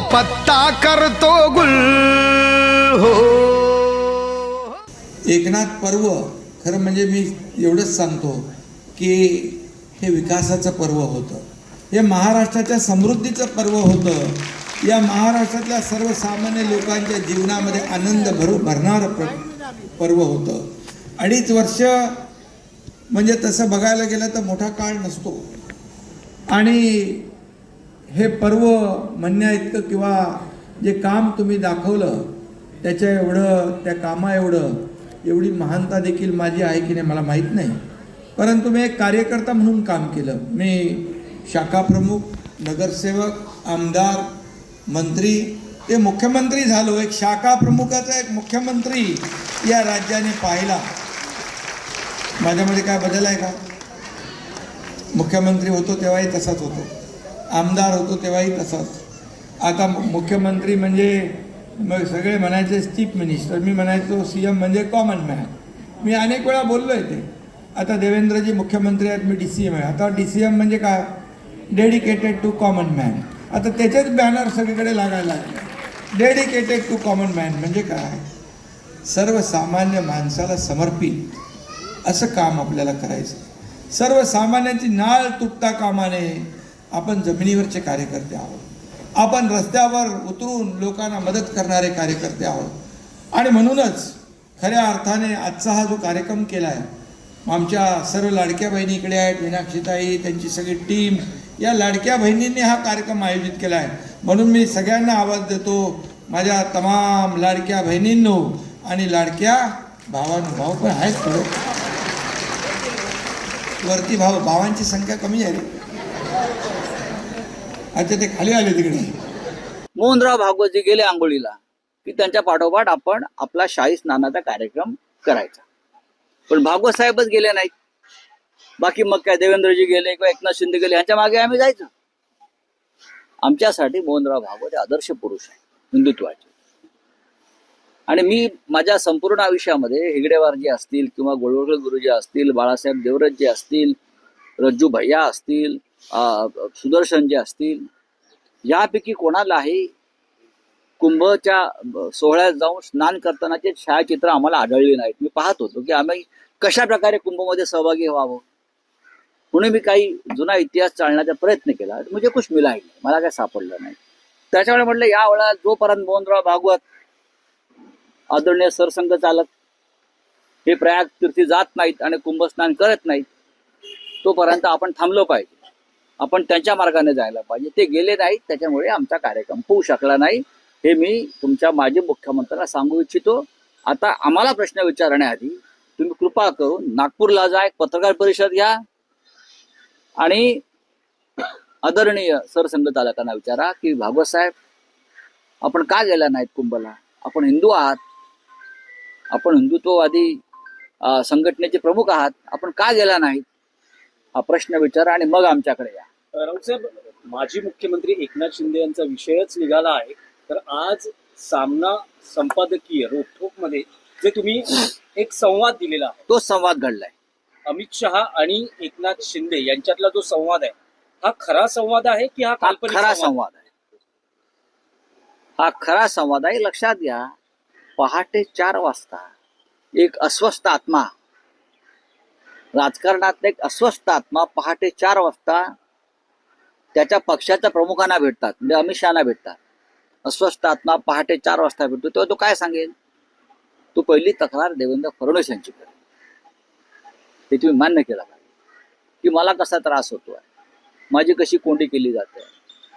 पत्ता करतो गुल हो। एकनाथ पर्व खरं म्हणजे मी एवढंच सांगतो की हे विकासाचं पर्व होतं. हे महाराष्ट्राच्या समृद्धीचं पर्व होतं. या महाराष्ट्रातल्या सर्वसामान्य लोकांच्या जीवनामध्ये आनंद भरू भरणारं प्र पर्व होतं. अडीच वर्ष म्हणजे तसं बघायला गेलं तर मोठा काळ नसतो. आणि हे पर्व म्हणण्या इतकं किंवा जे काम तुम्ही दाखवलं त्याच्या एवढं त्या कामा एवढं एवढी महानता देखील माझी आहे की नाही मला माहीत नाही. परंतु मी एक कार्यकर्ता म्हणून काम केलं. मी शाखा प्रमुख नगरसेवक आमदार मंत्री ते मुख्यमंत्री झालो. एक शाखा प्रमुखाचा एक मुख्यमंत्री या राज्याने पाहिला. माझ्यामध्ये काय बदल आहे का? मुख्यमंत्री होतो तेव्हाही तसाच होतो. आमदार होतो तेव्हाही तसंच. आता मुख्यमंत्री म्हणजे मग सगळे म्हणायचे चीफ मिनिस्टर मी म्हणायचो सी एम म्हणजे कॉमन मॅन. मी अनेक वेळा बोललो आहे ते. आता देवेंद्रजी मुख्यमंत्री आहेत मी डी सी एम आहे. आता डी सी एम म्हणजे काय? Dedicated to common man. आता त्याचेच बॅनर सगळीकडे लागायला लागले. डेडिकेटेड टू कॉमन मॅन म्हणजे काय? सर्वसामान्य माणसाला समर्पित असं काम आपल्याला करायचं. सर्वसामान्यांची नाळ तुटता कामाने आपण जमिनीवरचे कार्यकर्ते आहोत. आपण रस्त्यावर उतरून लोकांना मदत करणारे कार्यकर्ते आहोत. आणि म्हणूनच खऱ्या अर्थाने आजचा हा जो कार्यक्रम केला आहे आमच्या सर्व लाडक्या बहिणी इकडे आहेत मीनाक्षीताई त्यांची सगळी टीम या लाडक्या बहिणींनी हा कार्यक्रम आयोजित केला आहे म्हणून मी सगळ्यांना आवाज देतो माझ्या तमाम लाडक्या बहिणींनो आणि लाडक्या भावांनो. भाऊ पण आहेत थोडं. वरती भाव भावांची संख्या कमी आहे रे. अच्छा ते खाली आले तिकडे. मोहनराव भागवतजी गेले आंघोळीला की त्यांच्या पाठोपाठ आपण आपला शाही स्नानाचा कार्यक्रम करायचा. पण भागवत साहेबच गेले नाहीत. बाकी मग काय देवेंद्रजी गेले किंवा एकनाथ शिंदे गेले यांच्या मागे आम्ही जायचो. आमच्यासाठी मोहनराव भागवत हे आदर्श पुरुष आहे हिंदुत्वाचे. आणि मी माझ्या संपूर्ण आयुष्यामध्ये हेगडेवारजी असतील किंवा गोळवळकर गुरुजी असतील बाळासाहेब देवरतजी असतील रज्जू भैया असतील सुदर्शन जे असतील यापैकी कोणालाही कुंभच्या सोहळ्यात जाऊन स्नान करतानाचे छायाचित्र आम्हाला आढळले नाहीत. मी पाहत होतो की आम्ही कशा प्रकारे कुंभमध्ये सहभागी व्हावं? म्हणून मी काही जुना इतिहास चालण्याचा प्रयत्न केला. म्हणजे कुछ मिला नाही. मला काय सापडलं नाही. त्याच्यामुळे म्हटलं या वेळा जोपर्यंत मोहनराव भागवत आदरणीय सरसंघ चालक हे प्रयाग तीर्थी जात नाहीत आणि कुंभस्नान करत नाहीत तोपर्यंत आपण थांबलो पाहिजे. आपण त्यांच्या मार्गाने जायला पाहिजे. ते गेले नाहीत त्याच्यामुळे आमचा कार्यक्रम होऊ शकला नाही. हे मी तुमच्या माजी मुख्यमंत्र्यांना सांगू इच्छितो. आता आम्हाला प्रश्न विचारण्याआधी तुम्ही कृपा करून नागपूरला जा एक पत्रकार परिषद घ्या. आणि आदरणीय सरसंघचालकांना विचारा की भागवत साहेब आपण का गेला नाहीत कुंभला? आपण हिंदू आहात. आपण हिंदुत्ववादी संघटनेचे प्रमुख आहात. आपण का गेला नाहीत? हा प्रश्न विचारा आणि मग आमच्याकडे या. राऊतसाहेब माजी मुख्यमंत्री एकनाथ शिंदे यांचा विषयच निघाला आहे. तर आज सामना संपादकीय रोखोकमध्ये जे तुम्ही एक संवाद दिलेला आहे. तोच संवाद घडलाय. अमित शहा आणि एकनाथ शिंदे यांच्यातला जो संवाद आहे हा खरा संवाद आहे की हा हा काल्पनिक खरा संवाद? संवाद आहे. हा खरा संवाद आहे. लक्षात घ्या पहाटे चार वाजता एक अस्वस्थ आत्मा राजकारणात एक अस्वस्थ आत्मा पहाटे चार वाजता त्याच्या पक्षाच्या प्रमुखांना भेटतात म्हणजे अमित शहाना भेटतात. अस्वस्थ आत्मा पहाटे चार वाजता भेटतो. तेव्हा तो काय सांगेल? तू पहिली तक्रार देवेंद्र फडणवीस यांची कर. ते तुम्ही मान्य केला पाहिजे की मला कसा त्रास होतो आहे माझी कशी कोंडी केली जाते?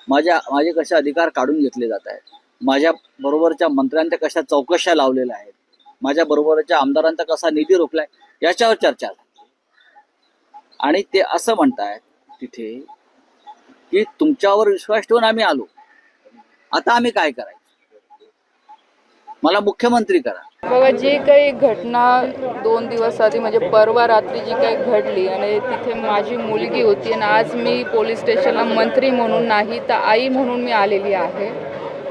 माझ्या माझे कसे अधिकार काढून घेतले जात आहेत? माझ्या बरोबरच्या मंत्र्यांच्या कशा चौकशा लावलेल्या आहेत? माझ्या बरोबरच्या आमदारांचा कसा निधी रोखलाय? याच्यावर चर्चा आणि ते असं म्हणतायत तिथे की तुमच्यावर विश्वास ठेवून आम्ही आलो. आता आम्ही काय करायचं? मला मुख्यमंत्री करा. बघा जी काही घटना दोन दिवस आधी म्हणजे परवा रात्री जी काही घडली आणि तिथे माझी मुलगी होती आणि आज मी पोलीस स्टेशनला मंत्री म्हणून नाही तर आई म्हणून मी आलेली आहे.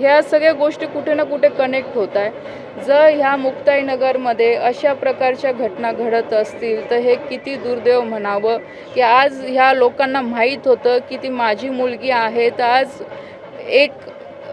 ह्या सगळ्या गोष्टी कुठे ना कुठे कनेक्ट होत आहे. जर ह्या मुक्ताईनगरमध्ये अशा प्रकारच्या घटना घडत असतील तर हे किती दुर्दैव म्हणावं? की आज ह्या लोकांना माहीत होतं की ती माझी मुलगी आहे तर आज एक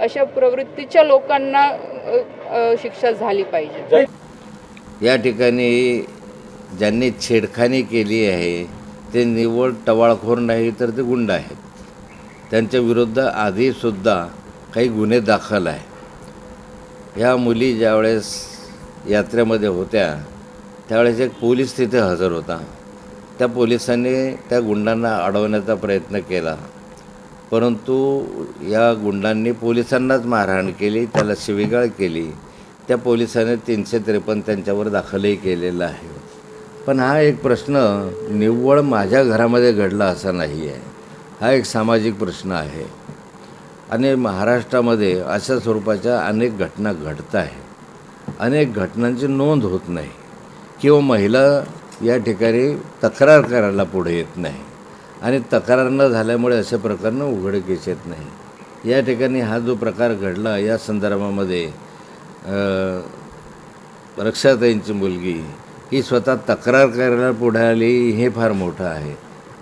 अशा प्रवृत्तीच्या लोकांना शिक्षा झाली पाहिजे. या ठिकाणी ज्यांनी छेडखानी केली आहे ते निव्वळ टवाळखोर नाही तर ते गुंड आहेत. त्यांच्या विरुद्ध आधीसुद्धा काही गुन्हे दाखल आहे ह्या मुली ज्यावेळेस यात्रेमध्ये होत्या त्यावेळेस एक पोलीस तिथे हजर होता. त्या पोलिसांनी त्या गुंडांना अडवण्याचा प्रयत्न केला. परंतु या गुंडांनी पोलिसांनाच मारहाण केली त्याला शिवीगाळ केली. त्या पोलिसाने तीनशे त्रेपन्न त्यांच्यावर दाखलही केलेला आहे. पण हा एक प्रश्न निव्वळ माझ्या घरामध्ये घडला असा नाही आहे हा एक सामाजिक प्रश्न आहे. आणि महाराष्ट्रामध्ये अशा स्वरूपाच्या अनेक घटना घडत आहे. अनेक घटनांची नोंद होत नाही. किंवा महिला या ठिकाणी तक्रार करायला पुढे येत नाही. आणि तक्रार न झाल्यामुळे अशा प्रकारनं उघडकीस येत नाही. या ठिकाणी हा जो प्रकार घडला या संदर्भामध्ये रक्षाताईंची मुलगी ही स्वतः तक्रार करायला पुढे आली हे फार मोठं आहे.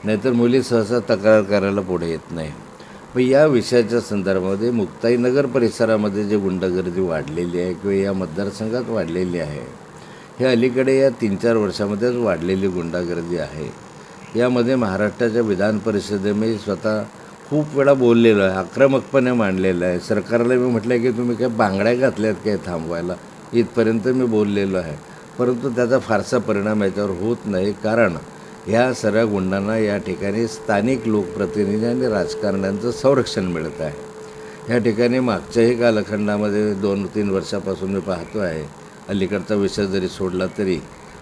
नाहीतर मुली सहसा तक्रार करायला पुढे येत नाही. मग या विषयाच्या संदर्भामध्ये मुक्ताईनगर परिसरामध्ये जे गुंडगर्दी वाढलेली आहे किंवा या मतदारसंघात वाढलेली आहे हे अलीकडे या तीन चार वर्षामध्येच वाढलेली गुंडागर्दी आहे. यामध्ये महाराष्ट्राच्या विधान परिषदेमध्ये मी स्वतः खूप वेळा बोललेलो आहे आक्रमकपणे मांडलेलं आहे. सरकारला मी म्हटलं की तुम्ही काय बांगड्या घातल्यात काय थांबवायला? इथपर्यंत मी बोललेलो आहे. परंतु त्याचा फारसा परिणाम याच्यावर होत नाही. कारण ह्या सगळ्या गुंडांना या ठिकाणी स्थानिक लोकप्रतिनिधी आणि राजकारण्यांचं संरक्षण मिळत आहे. ह्या ठिकाणी मागच्याही कालखंडामध्ये दोन तीन वर्षापासून मी पाहतो आहे अलीकडचा विषय जरी सोडला तरी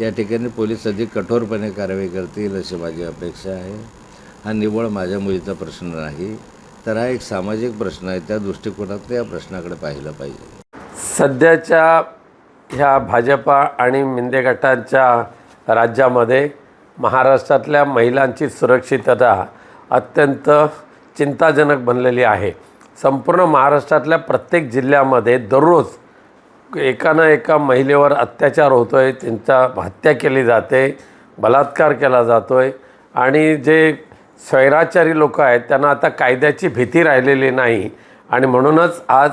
या ठिकाणी पोलीस अधिक कठोरपणे कारवाई करतील अशी माझी अपेक्षा आहे. हा निव्वळ माझ्या मुलीचा प्रश्न नाही तर हा एक सामाजिक प्रश्न आहे. त्या दृष्टिकोनात या प्रश्नाकडे पाहिलं पाहिजे. सध्याच्या ह्या भाजपा आणि मिंदे गटांच्या राज्यामध्ये महाराष्ट्रातल्या महिलांची सुरक्षितता अत्यंत चिंताजनक बनलेली आहे. संपूर्ण महाराष्ट्रातल्या प्रत्येक जिल्ह्यामध्ये दररोज एका ना एका महिलेवर अत्याचार होतो आहे त्यांचा हत्या केली जाते बलात्कार केला जातो आहे आणि जे स्वैराचारी लोक आहेत त्यांना आता कायद्याची भीती राहिलेली नाही. आणि म्हणूनच आज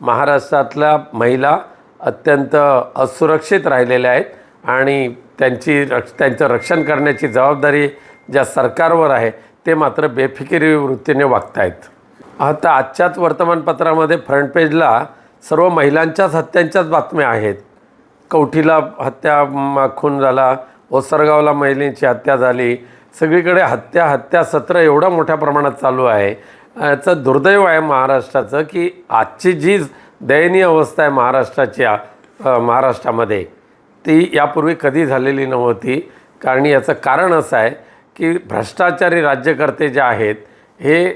महाराष्ट्रातल्या महिला अत्यंत असुरक्षित राहिलेल्या आहेत आणि त्यांची रक्ष त्यांचं रक्षण करण्याची जबाबदारी ज्या सरकारवर आहे ते मात्र बेफिकिरी वृत्तीने वागत आहेत आता आजच्याच वर्तमानपत्रामध्ये फ्रंट पेजला सर्व महिलांच्याच हत्यांच्याच बातम्या आहेत. कवठीला हत्या खून झाला ओसरगावला महिलेची हत्या झाली सगळीकडे हत्या हत्या सत्र एवढं मोठ्या प्रमाणात चालू आहे. याचं दुर्दैव आहे महाराष्ट्राचं की आजची जी दयनीय अवस्था आहे महाराष्ट्राच्या महाराष्ट्रामध्ये ती यापूर्वी कधी झालेली नव्हती. कारण याचं कारण असं आहे की भ्रष्टाचारी राज्यकर्ते जे आहेत हे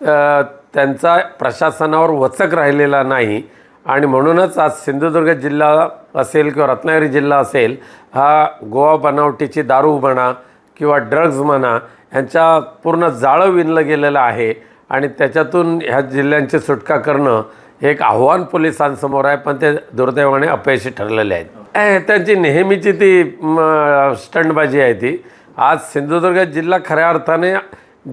त्यांचा प्रशासनावर वचक राहिलेला नाही. आणि म्हणूनच आज सिंधुदुर्ग जिल्हा असेल किंवा रत्नागिरी जिल्हा असेल हा गोवा बनावटीची दारू म्हणा किंवा ड्रग्ज म्हणा यांच्या पूर्ण जाळं विणलं गेलेलं आहे. आणि त्याच्यातून ह्या जिल्ह्यांची सुटका करणं हे एक आव्हान पोलिसांसमोर आहे पण ते दुर्दैवाने अपयशी ठरलेले आहेत. ए, त्यांची नेहमीची ती स्टंटबाजी आहे ती. आज सिंधुदुर्ग जिल्हा खऱ्या अर्थाने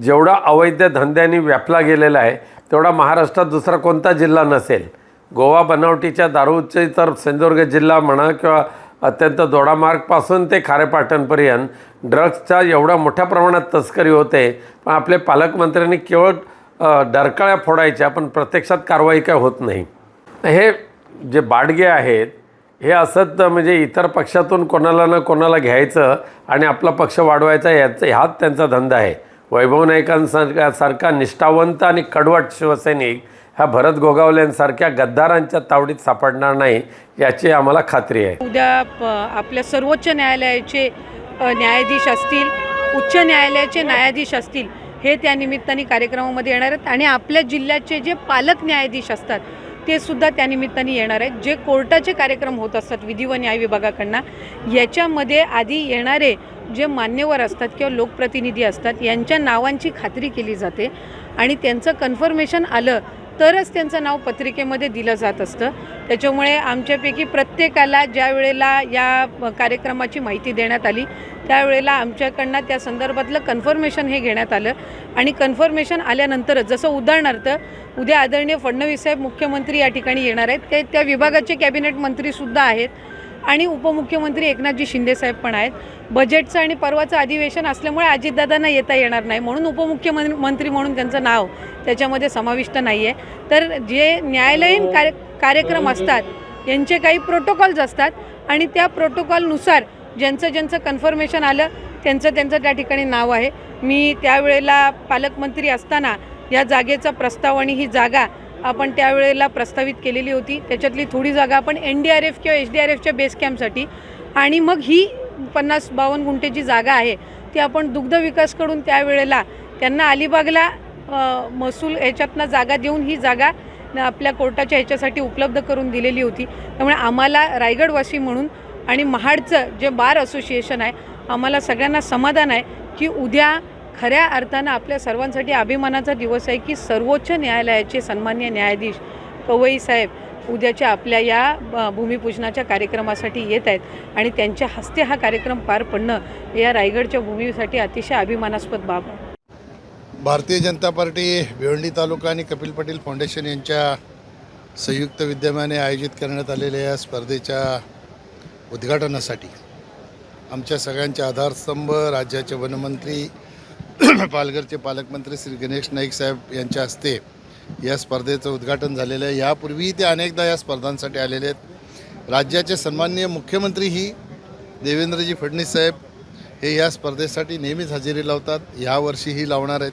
जेवढा अवैध धंद्यांनी व्यापला गेलेला आहे तेवढा महाराष्ट्रात दुसरा कोणता जिल्हा नसेल. गोवा बनावटीच्या दारूचे तर सिंधुदुर्ग जिल्हा म्हणा किंवा अत्यंत दोडामार्गपासून ते खारेपाटणपर्यंत ड्रग्सच्या एवढ्या मोठ्या प्रमाणात तस्करी होते. पण आपले पालकमंत्र्यांनी केवळ डरकाळ्या फोडायच्या पण प्रत्यक्षात कारवाई काय होत नाही. हे जे बाडगे आहेत हे असंच म्हणजे इतर पक्षातून कोणाला ना कोणाला घ्यायचं आणि आपला पक्ष वाढवायचा याचा हाच त्यांचा धंदा आहे. वैभव नाईकांसारखा सारखा निष्ठावंत आणि कडवट शिवसैनिक ह्या भरत गोगावलेंसारख्या गद्दारांच्या तावडीत सापडणार नाही याची आम्हाला खात्री आहे. उद्या आपल्या सर्वोच्च न्यायालयाचे न्यायाधीश असतील उच्च न्यायालयाचे न्यायाधीश असतील हे त्या निमित्ताने कार्यक्रमामध्ये येणार आहेत. आणि आपल्या जिल्ह्याचे जे पालक न्यायाधीश असतात ते सुद्धा त्या निमित्ताने येणार आहेत. जे कोर्टाचे कार्यक्रम होत असतात विधी व न्याय विभागाकडनं याच्यामध्ये आधी येणारे जे मान्यवर असतात किंवा लोकप्रतिनिधी असतात यांच्या नावांची खात्री केली जाते. आणि त्यांचं कन्फर्मेशन आलं तरच त्यांचं नाव पत्रिकेमध्ये दिलं जात असतं. त्याच्यामुळे आमच्यापैकी प्रत्येकाला ज्या वेळेला या कार्यक्रमाची माहिती देण्यात आली त्यावेळेला आमच्याकडनं त्या संदर्भातलं कन्फर्मेशन हे घेण्यात आलं. आणि कन्फर्मेशन आल्यानंतरच जसं उदाहरणार्थ उद्या आदरणीय फडणवीस साहेब मुख्यमंत्री या ठिकाणी येणार आहेत. ते त्या विभागाचे कॅबिनेट मंत्रीसुद्धा आहेत. आणि उपमुख्यमंत्री एकनाथजी शिंदेसाहेब पण आहेत. बजेटचं आणि परवाचं अधिवेशन असल्यामुळे अजितदादांना येता येणार नाही. म्हणून उपमुख्यमंत्री मंत्री म्हणून त्यांचं नाव त्याच्यामध्ये समाविष्ट नाही आहे तर जे न्यायालयीन कार्य कार्यक्रम असतात यांचे काही प्रोटोकॉल्स असतात आणि त्या प्रोटोकॉलनुसार ज्यांचं ज्यांचं कन्फर्मेशन आलं त्यांचं त्यांचं त्या ठिकाणी नाव आहे. मी त्यावेळेला पालकमंत्री असताना या जागेचा प्रस्ताव आणि ही जागा आपण त्यावेळेला प्रस्तावित केलेली होती. त्याच्यातली थोडी जागा आपण एन डी आर एफ किंवा एच डी आर एफच्या बेस कॅम्पसाठी आणि मग ही पन्नास बावन्न गुंठेची जागा आहे ती आपण दुग्ध विकासकडून त्यावेळेला त्यांना अलिबागला महसूल ह्याच्यातनं जागा देऊन ही जागा आपल्या कोर्टाच्या ह्याच्यासाठी उपलब्ध करून दिलेली होती. त्यामुळे आम्हाला रायगडवासी म्हणून आणि महाडचं जे बार असोसिएशन आहे आम्हाला सगळ्यांना समाधान आहे की उद्या खऱ्या अर्थानं आपल्या सर्वांसाठी अभिमानाचा दिवस आहे की सर्वोच्च न्यायालयाचे सन्मान्य न्यायाधीश पवई साहेब उद्याच्या आपल्या या भूमिपूजनाच्या कार्यक्रमासाठी येत आहेत आणि त्यांच्या हस्ते हा कार्यक्रम पार पडणं या रायगडच्या भूमीसाठी अतिशय अभिमानास्पद बाब आहे. भारतीय जनता पार्टी भिवंडी तालुका आणि कपिल पटेल फाउंडेशन यांच्या संयुक्त विद्यमाने आयोजित करण्यात आलेल्या या स्पर्धेच्या उद्घाटनासाठी आमच्या सगळ्यांचे आधारस्तंभ राज्याचे वनमंत्री पालघरचे पालकमंत्री श्री गणेश नाईक साहेब यांच्या हस्ते या स्पर्धेचं उद्घाटन झालेलं आहे. यापूर्वी ते अनेकदा या स्पर्धांसाठी आलेले आहेत. राज्याचे सन्माननीय मुख्यमंत्रीही देवेंद्रजी फडणवीस साहेब हे या स्पर्धेसाठी नेहमीच हजेरी लावतात ह्यावर्षीही लावणार आहेत.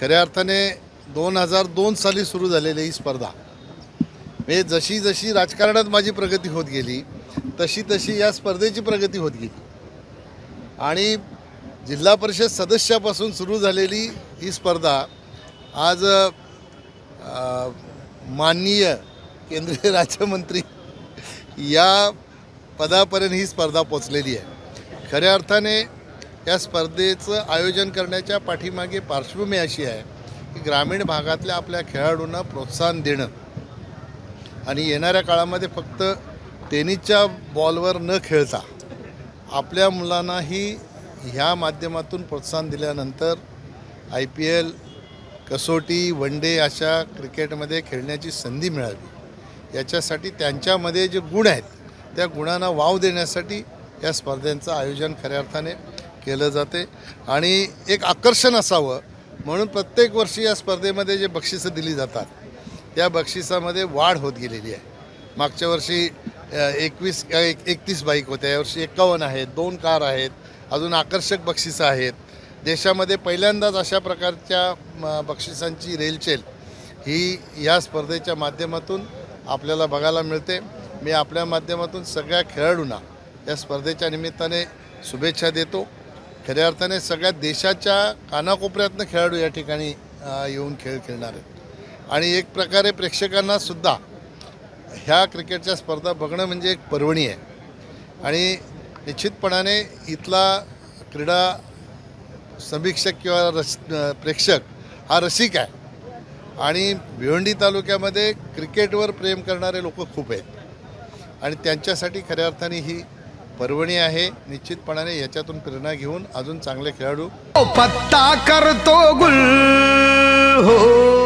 खऱ्या अर्थाने दोन हजार दोन साली सुरू झालेली ही स्पर्धा म्हणजे जशी जशी राजकारणात माझी प्रगती होत गेली तशी तशी या स्पर्धेची प्रगती होत गेली. आणि जिल्हा परिषद सदस्यापासून सुरू झालेली ही स्पर्धा आज माननीय केंद्रीय राज्यमंत्री या पदापर्यंत ही स्पर्धा पोचलेली आहे. खऱ्या अर्थाने या स्पर्धेचं आयोजन करण्याच्या पाठीमागे पार्श्वभूमी अशी आहे की ग्रामीण भागातल्या आपल्या खेळाडूंना प्रोत्साहन देणं. आणि येणाऱ्या काळामध्ये फक्त टेनिसच्या बॉलवर न खेळता आपल्या मुलांनाही ह्या माध्यमातून प्रोत्साहन दिल्यानंतर आय पी एल कसोटी वन डे अशा क्रिकेटमध्ये खेळण्याची संधी मिळावी. याच्यासाठी त्यांच्यामध्ये जे गुण आहेत त्या गुणांना वाव देण्यासाठी या स्पर्धांचं आयोजन खऱ्या अर्थाने केलं जाते. आणि एक आकर्षण असावं म्हणून प्रत्येक वर्षी या स्पर्धेमध्ये जे बक्षिसं दिली जातात त्या बक्षिसामध्ये वाढ होत गेलेली आहे. मागच्या वर्षी एकवीस एक एकतीस बाईक होत्या. यावर्षी एकावन्न आहेत दोन कार आहेत. अजून आकर्षक बक्षिसं आहेत. देशामध्ये पहिल्यांदाच अशा प्रकारच्या म, बक्षिसांची रेलचेल ही या स्पर्धेच्या माध्यमातून आपल्याला बघायला मिळते. मी आपल्या माध्यमातून सगळ्या खेळाडूंना या स्पर्धेच्या निमित्ताने शुभेच्छा देतो. खऱ्या अर्थाने सगळ्या देशाच्या कानाकोपऱ्यातनं खेळाडू या ठिकाणी येऊन खेळ खेळणार आहेत. आणि एक प्रकारे प्रेक्षकांनासुद्धा ह्या क्रिकेटच्या स्पर्धा बघणं म्हणजे एक पर्वणी आहे. आणि निश्चितपणाने इथला क्रीडा समीक्षक किंवा रस प्रेक्षक हा रसिक आहे. आणि भिवंडी तालुक्यामध्ये क्रिकेटवर प्रेम करणारे लोक खूप आहेत. आणि त्यांच्यासाठी खऱ्या अर्थाने ही पर्वणी आहे. निश्चितपणाने याच्यातून प्रेरणा घेऊन अजून चांगले खेळाडू पत्ता करतो गुल हो.